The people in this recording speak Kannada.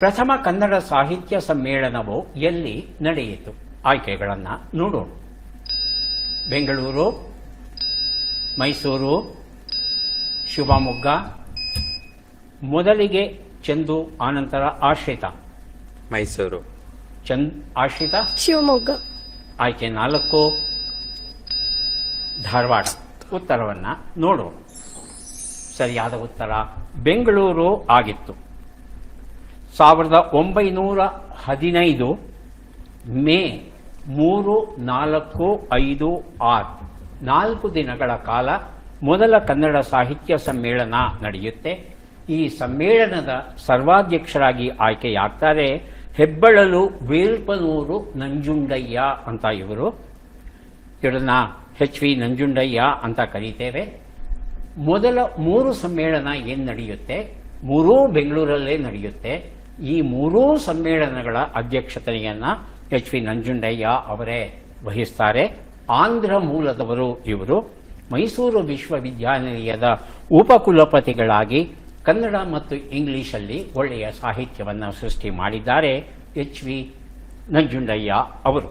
ಪ್ರಥಮ ಕನ್ನಡ ಸಾಹಿತ್ಯ ಸಮ್ಮೇಳನವು ಎಲ್ಲಿ ನಡೆಯಿತು? ಆಯ್ಕೆಗಳನ್ನು ನೋಡೋಣ. ಬೆಂಗಳೂರು ಮೈಸೂರು ಶಿವಮೊಗ್ಗ ಮೊದಲಿಗೆ ಚಂದು ಆನಂತರ ಆಶ್ರಿತ. ಮೈಸೂರು. ಚಂದ್ ಆಶ್ರಿತ? ಶಿವಮೊಗ್ಗ. ಆಯ್ಕೆ ನಾಲ್ಕು. ಧಾರವಾಡ. ಉತ್ತರವನ್ನು ನೋಡೋಣ. ಸರಿಯಾದ ಉತ್ತರ ಬೆಂಗಳೂರು ಆಗಿತ್ತು. ಸಾವಿರದ ಒಂಬೈನೂರ ಹದಿನೈದು ಮೇ ಮೂರು ನಾಲ್ಕು ಐದು ಆರು. ನಾಲ್ಕು ದಿನಗಳ ಕಾಲ ಮೊದಲ ಕನ್ನಡ ಸಾಹಿತ್ಯ ಸಮ್ಮೇಳನ ನಡೆಯುತ್ತೆ. ಈ ಸಮ್ಮೇಳನದ ಸರ್ವಾಧ್ಯಕ್ಷರಾಗಿ ಆಯ್ಕೆಯಾಗ್ತಾರೆ ಹೆಬ್ಬಳಲು ವೇಲ್ಪನೂರು ನಂಜುಂಡಯ್ಯ ಅಂತ ಇವರು. ಇವರನ್ನ ಎಚ್ ವಿ ನಂಜುಂಡಯ್ಯ ಅಂತ ಕರೀತೇವೆ. ಮೊದಲ ಮೂರು ಸಮ್ಮೇಳನ ಏನು ನಡೆಯುತ್ತೆ? ಮೂರೂ ಬೆಂಗಳೂರಲ್ಲೇ ನಡೆಯುತ್ತೆ. ಈ ಮೂರೂ ಸಮ್ಮೇಳನಗಳ ಅಧ್ಯಕ್ಷತೆಯನ್ನು ಎಚ್ ವಿ ನಂಜುಂಡಯ್ಯ ಅವರೇ ವಹಿಸ್ತಾರೆ. ಆಂಧ್ರ ಮೂಲದವರು ಇವರು. ಮೈಸೂರು ವಿಶ್ವವಿದ್ಯಾನಿಲಯದ ಉಪಕುಲಪತಿಗಳಾಗಿ ಕನ್ನಡ ಮತ್ತು ಇಂಗ್ಲಿಷಲ್ಲಿ ಒಳ್ಳೆಯ ಸಾಹಿತ್ಯವನ್ನು ಸೃಷ್ಟಿ ಮಾಡಿದ್ದಾರೆ ಎಚ್ ವಿ ನಂಜುಂಡಯ್ಯ ಅವರು.